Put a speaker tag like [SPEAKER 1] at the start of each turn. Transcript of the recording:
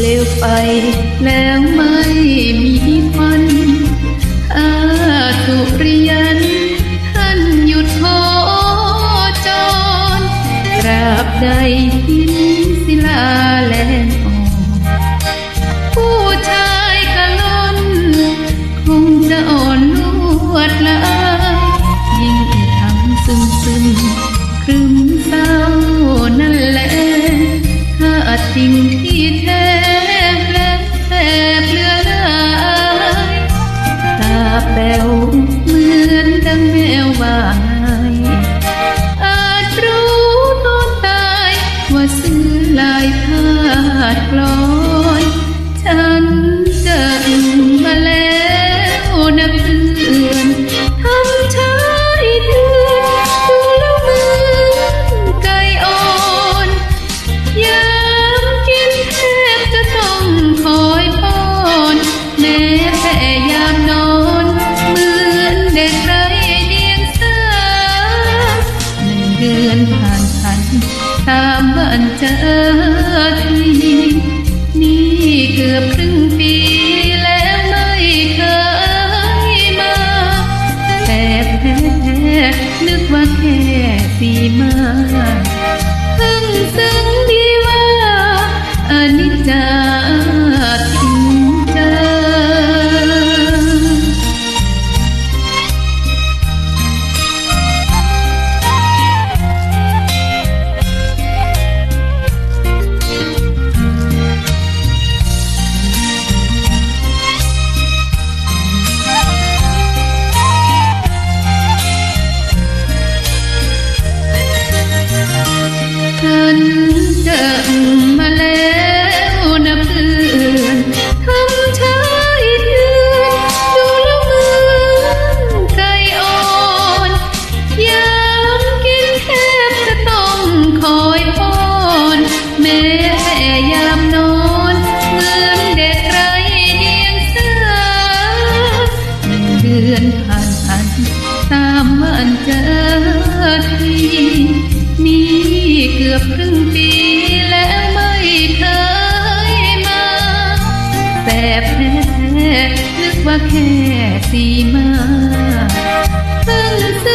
[SPEAKER 1] เลวไฟแล้วไม่มีควันอาสุริยันท่านหยุดโคจรตราบใดหินศิลาแลงอ่อนผู้ชายกะล่อนคงจะอ่อนลวดลายยิ่งทำซึมซึมครึมเศร้านั่นแหละถ้าสิ่ง ลายพาดกลอนฉันจะ อันเจอทีนี่เกือบครึ่งปีแล้วไม่เคยมา แต่แท้นึกว่าแค่สีมาานเจอทีนี่เกือบครึ่งปีแล้วไม่เคยมา แต่แพ้ๆนึกว่าแค่สีมาเพิ่ง